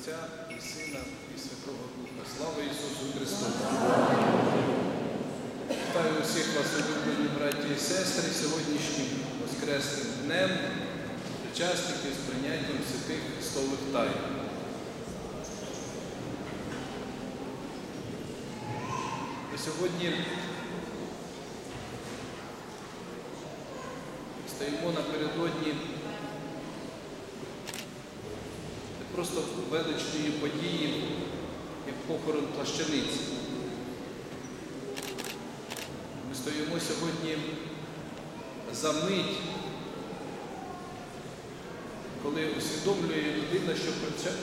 Отця і Сина, і Святого Духа. Слава Ісусу Христу! Вітаю усіх вас, улюблені браті і сестри, сьогоднішнім Воскресним днем, причасників з прийняттям святих Христових тайн. Ми сьогодні стоїмо напередодні не просто величної події, як похорон плащаниці. Ми стоїмо сьогодні за мить, коли усвідомлює людина, що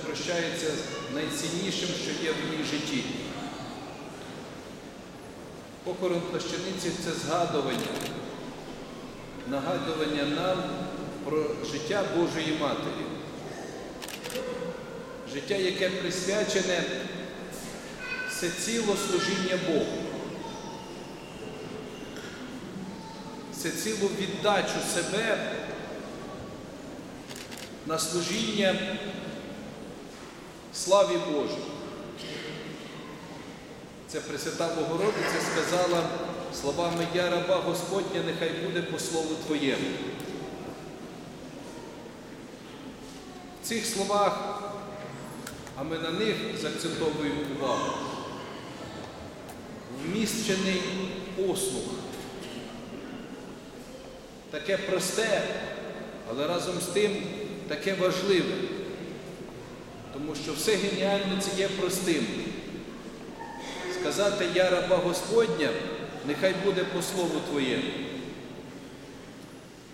прощається з найціннішим, що є в її житті. Похорон плащаниці це згадування, нагадування нам про життя Божої Матері. Життя, яке присвячене всеціло служіння Богу, всецілу віддачу себе на служіння славі Божій. Це Пресвята Богородиця сказала словами Я раба Господня, нехай буде по слову Твоєму. В цих словах, а ми на них заакцентовуємо увагу, вміщений послуг. Таке просте, але разом з тим таке важливе, тому що все геніальне це є простим сказати Я раба Господня, нехай буде по слову Твоєму.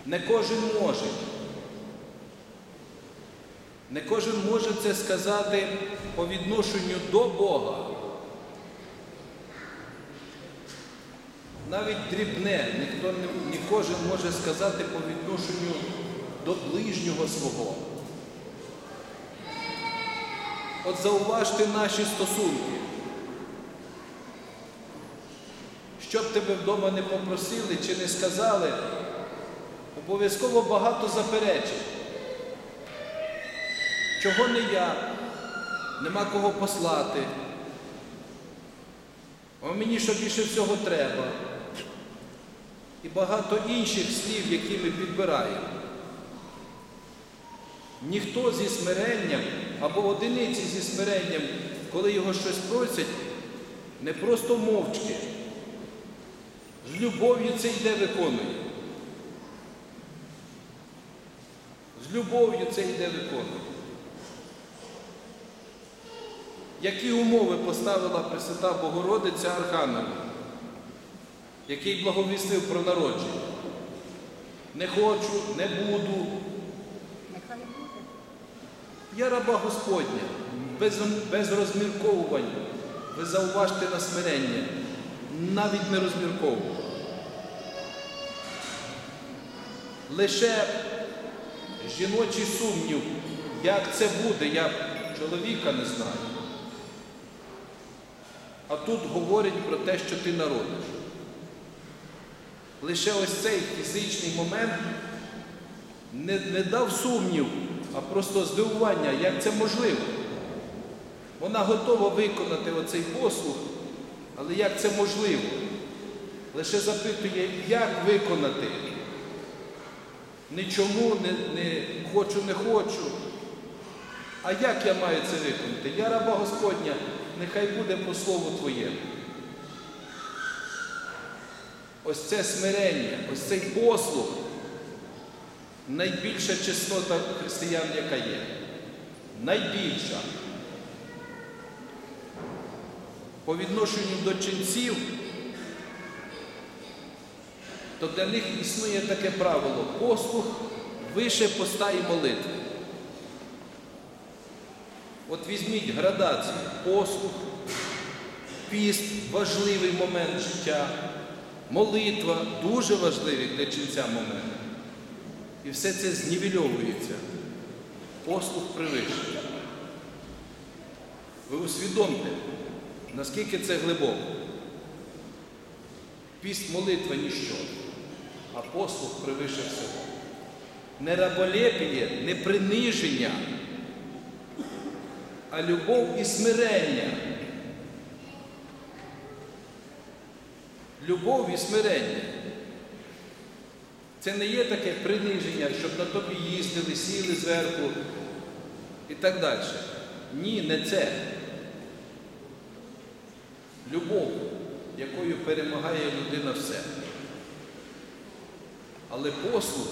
Не кожен може. Не кожен може це сказати по відношенню до Бога. Навіть дрібне, ніхто не, ні кожен може сказати по відношенню до ближнього свого. От зауважте наші стосунки. Що б тебе вдома не попросили чи не сказали, обов'язково багато заперечень. Чого не я, нема кого послати. А мені що більше всього треба. І багато інших слів, які ми підбираємо. Ніхто зі смиренням або одиниці зі смиренням, коли його щось просять, не просто мовчки. З любов'ю це йде виконує. З любов'ю це йде виконує. Які умови поставила Пресвята Богородиця Архангелу, який благовістив про народження? Не хочу, не буду. Я раба Господня, без, без розмірковувань. Ви зауважте на смирення, навіть не розмірковував. Лише жіночий сумнів, як це буде, я чоловіка не знаю. А тут говорить про те, що ти народиш. Лише ось цей фізичний момент не, не дав сумнів, а просто здивування, як це можливо. Вона готова виконати оцей послуг, але як це можливо? Лише запитує, як виконати. Не чому, не, не хочу, не хочу. А як я маю це виконати? Я раба Господня, нехай буде по слову Твоєму. Ось це смирення, ось цей послуг найбільша чеснота християн, яка є. Найбільша. По відношенню до ченців, то для них існує таке правило послуг вище поста і молитви. От візьміть градацію, послуг, піст важливий момент життя, молитва дуже важливий для ченця момент. І все це знівельовується. Послуг превищує. Ви усвідомте, наскільки це глибоко. Піст молитва ніщо, а послуг превише всього. Не раболепіє, не приниження, а любов і смирення. Любов і смирення. Це не є таке приниження, щоб на тобі їздили, сіли зверху і так далі. Ні, не це. Любов, якою перемагає людина все. Але послуг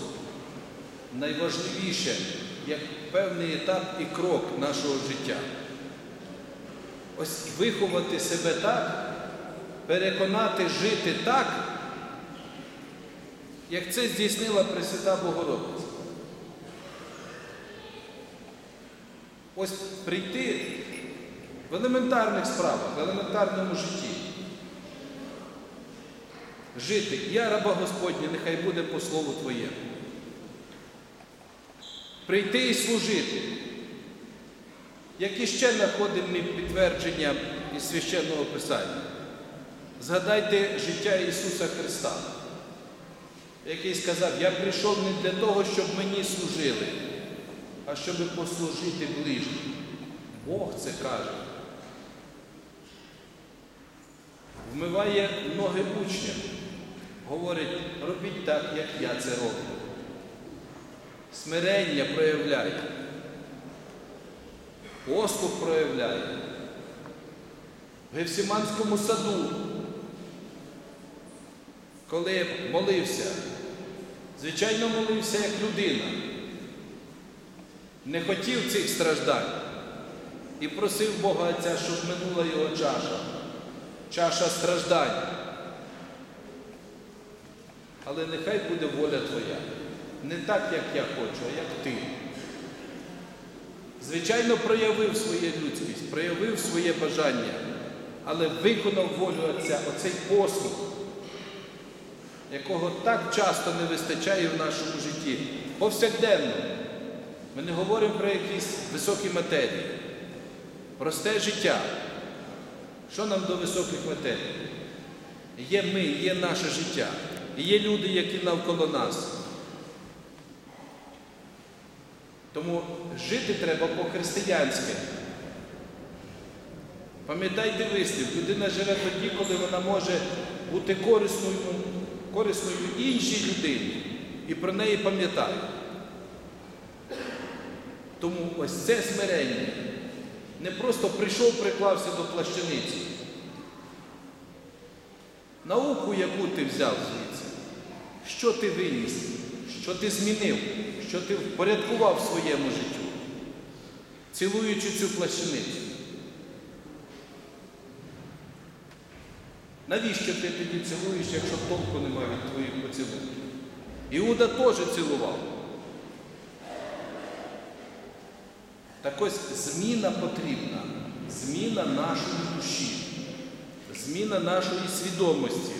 найважливіше як певний етап і крок нашого життя. Ось виховати себе так, переконати жити так, як це здійснила Пресвята Богородиця. Ось прийти в елементарних справах, в елементарному житті. Жити, я раба Господня, нехай буде по слову Твоєму. Прийти і служити. Як іще знаходимо ми підтвердження із священного Писання. Згадайте життя Ісуса Христа, який сказав, я прийшов не для того, щоб мені служили, а щоб послужити ближнім. Бог це каже. Вмиває ноги учням, говорить, робіть так, як я це роблю. Смирення проявляє, послуг проявляє. В Гефсиманському саду, коли молився, звичайно, молився як людина, не хотів цих страждань і просив Бога Отця, щоб минула його чаша, чаша страждань. Але нехай буде воля Твоя. Не так, як я хочу, а як ти. Звичайно, проявив своє людськість, проявив своє бажання, але виконав волю Отця, оцей послуг, якого так часто не вистачає в нашому житті. Повсякденно. Ми не говоримо про якісь високі матерії. Просте життя. Що нам до високих матерій? Є ми, є наше життя. Є люди, які навколо нас. Тому жити треба по-християнськи. Пам'ятайте вислів, людина живе тоді, коли вона може бути корисною, корисною іншій людині і про неї пам'ятає. Тому ось це смирення. Не просто прийшов, приклався до плащаниці. Науку, яку ти взяв звідси, що ти виніс, що ти змінив, що ти впорядкував в своєму життю, цілуючи цю плащаницю. Навіщо ти тоді цілуєш, якщо толку немає від твоїх поцілунків? Іуда теж цілував. Так ось зміна потрібна, зміна нашої душі, зміна нашої свідомості.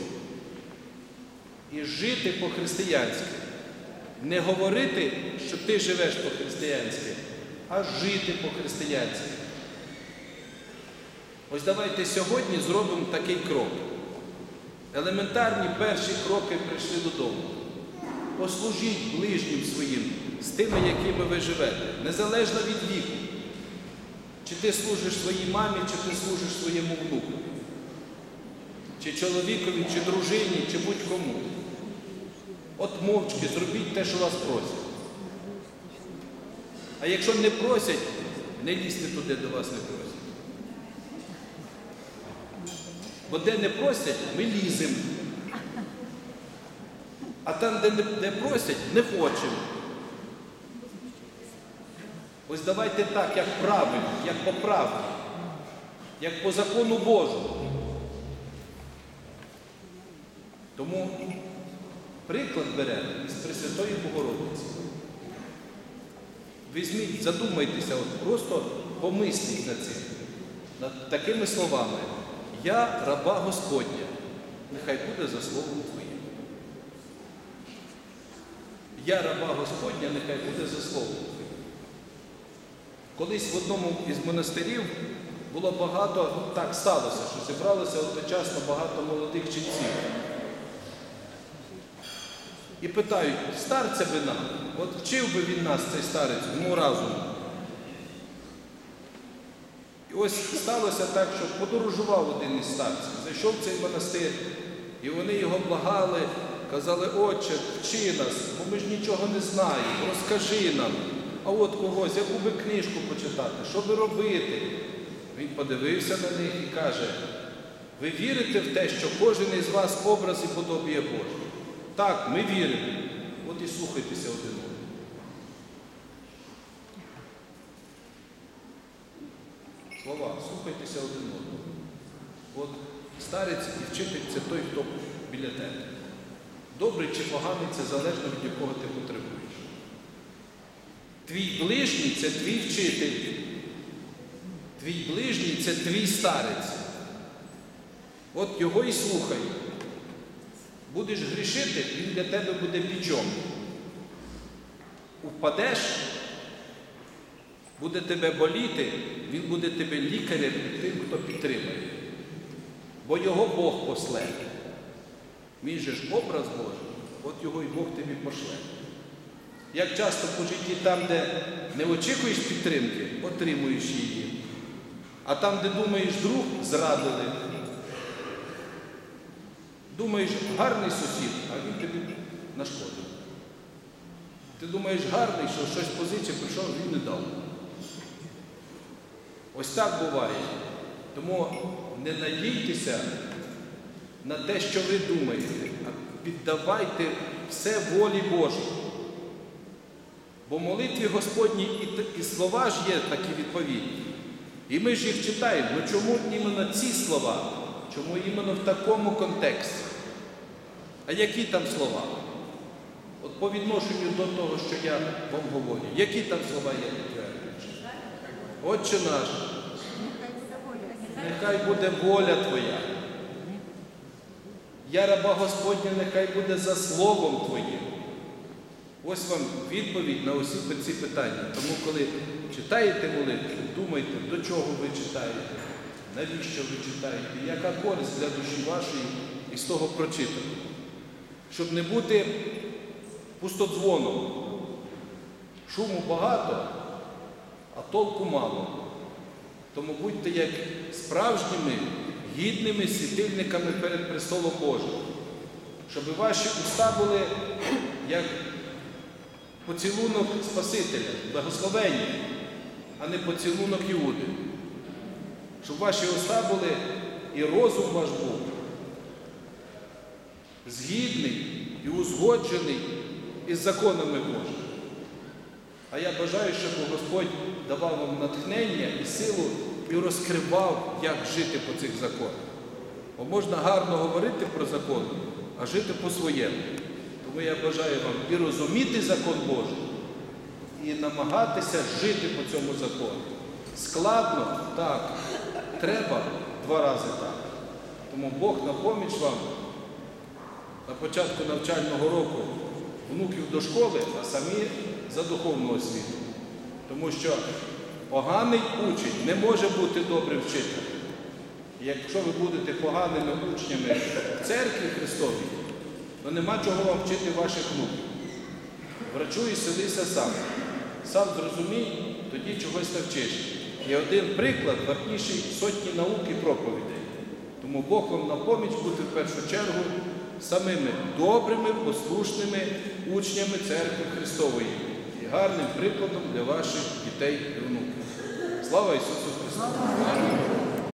І жити по-християнськи. Не говорити, що ти живеш по-християнськи, а жити по-християнськи. Ось давайте сьогодні зробимо такий крок. Елементарні перші кроки прийшли додому. Послужіть ближнім своїм з тими, якими ви живете, незалежно від віку. Чи ти служиш своїй мамі, чи ти служиш своєму внуку, чи чоловікові, чи дружині, чи будь-кому. От мовчки зробіть те, що вас просять. А якщо не просять, не лізьте туди, де вас не просять. Бо де не просять, ми ліземо. А там, де не просять, не хочемо. Ось давайте так, як правильно, як по правді, як по закону Божому. Тому приклад беремо з Пресвятої Богородиці. Візьміть, задумайтеся, от просто помисліть над цим, над такими словами. Я раба Господня, нехай буде за словом Твоїм. Я раба Господня, нехай буде за словом Твоїм. Колись в одному із монастирів було багато, так сталося, що зібралося одночасно багато молодих ченців. І питають, старця би нам, от вчив би він нас, цей старець, йому разуму. І ось сталося так, що подорожував один із старців, зайшов в цей монастир, і вони його благали, казали, отче, вчи нас, бо ми ж нічого не знаємо, розкажи нам. А от когось, яку би книжку почитати, що би робити? Він подивився на них і каже, ви вірите в те, що кожен із вас образ і подобіє Боже? Так, ми віримо. От і слухайтеся один одного. Слова, слухайтеся один одного. От старець і вчитель це той, хто біля тебе. Добрий чи поганий це залежно від якого ти потребуєш. Твій ближній це твій вчитель. Твій ближній це твій старець. От його і слухай. Будеш грішити, він для тебе буде бічом. Упадеш, буде тебе боліти, він буде тебе лікарем і тим, хто підтримає. Бо його Бог после. Він же ж образ Божий, от його і Бог тобі пошле. Як часто по житті там, де не очікуєш підтримки, отримуєш її. А там, де думаєш, друг зрадили. Думаєш, гарний сусід, а він тобі нашкодив. Ти думаєш, гарний, що щось позичив, прийшов, він не дав. Ось так буває. Тому не надійтеся на те, що ви думаєте, а піддавайте все волі Божій. Бо молитві Господній і, і слова ж є такі відповідні. І ми ж їх читаємо. Ну чому іменно ці слова? Чому іменно в такому контексті? А які там слова? От по відношенню до того, що я вам говорю, які там слова є? Отче наш, нехай буде воля Твоя. Я раба Господня, нехай буде за словом Твоїм. Ось вам відповідь на усі ці питання. Тому, коли читаєте молитву, думайте, до чого ви читаєте, навіщо ви читаєте, яка користь для душі вашої із того прочитаного. Щоб не бути пустодзвоном. Шуму багато, а толку мало. Тому будьте як справжніми, гідними світильниками перед престолом Божим, щоб ваші уста були як поцілунок Спасителя, благословення, а не поцілунок Іуди. Щоб ваші уста були і розум ваш був згідний і узгоджений із законами Божими. А я бажаю, щоб Господь давав вам натхнення і силу і розкривав, як жити по цих законах. Бо можна гарно говорити про закон, а жити по-своєму. Тому я бажаю вам і розуміти закон Божий, і намагатися жити по цьому закону. Складно, так, треба два рази так. Тому Бог на поміч вам на початку навчального року внуків до школи, а самі за духовну освіту. Тому що поганий учень не може бути добрим вчителем. Якщо ви будете поганими учнями в церкві Христовій, то нема чого вам вчити ваших внуків. Врачу і селися сам. Сам зрозумій, тоді чогось навчиш. І один приклад вартніший сотні наук і проповідей. Тому Бог вам на поміч бути в першу чергу самими добрими, послушними учнями церкви Христової і гарним прикладом для ваших дітей і внуків. Слава Ісусу Христу!